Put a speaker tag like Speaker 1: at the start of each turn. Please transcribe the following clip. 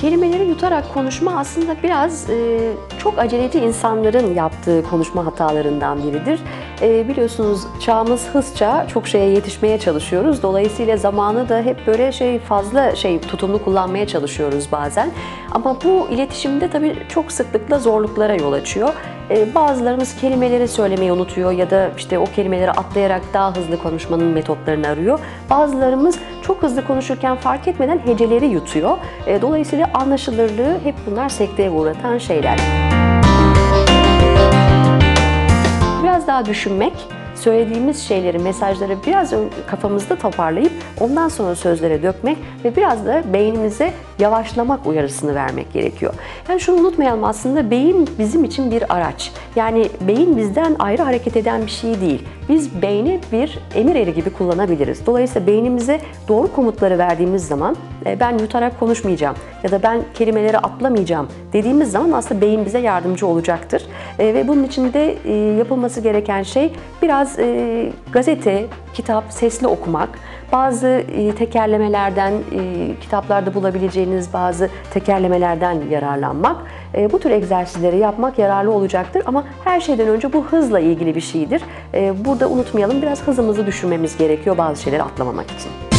Speaker 1: Kelimeleri yutarak konuşma aslında biraz e, çok aceleci insanların yaptığı konuşma hatalarından biridir. E, biliyorsunuz çağımız hız çağı, çok şeye yetişmeye çalışıyoruz. Dolayısıyla zamanı da hep böyle şey fazla şey tutumlu kullanmaya çalışıyoruz bazen. Ama bu iletişimde tabii çok sıklıkla zorluklara yol açıyor. E, bazılarımız kelimeleri söylemeyi unutuyor ya da işte o kelimeleri atlayarak daha hızlı konuşmanın metotlarını arıyor. Bazılarımız çok hızlı konuşurken fark etmeden heceleri yutuyor. E, dolayısıyla anlaşılırlığı hep bunlar sekteye uğratan şeyler. Biraz daha düşünmek, söylediğimiz şeyleri, mesajları biraz kafamızda toparlayıp ondan sonra sözlere dökmek ve biraz da beynimize yavaşlamak uyarısını vermek gerekiyor. Yani şunu unutmayalım aslında beyin bizim için bir araç. Yani beyin bizden ayrı hareket eden bir şey değil. Biz beyni bir emir eri gibi kullanabiliriz. Dolayısıyla beynimize doğru komutları verdiğimiz zaman ben yutarak konuşmayacağım ya da ben kelimeleri atlamayacağım dediğimiz zaman aslında beyin bize yardımcı olacaktır. E, Ve bunun için de e, yapılması gereken şey biraz e, gazete, kitap, sesli okumak, bazı e, tekerlemelerden, e, kitaplarda bulabileceğiniz bazı tekerlemelerden yararlanmak, e, bu tür egzersizleri yapmak yararlı olacaktır. Ama her şeyden önce bu hızla ilgili bir şeydir. E, Burada unutmayalım biraz hızımızı düşürmemiz gerekiyor bazı şeyleri atlamamak için.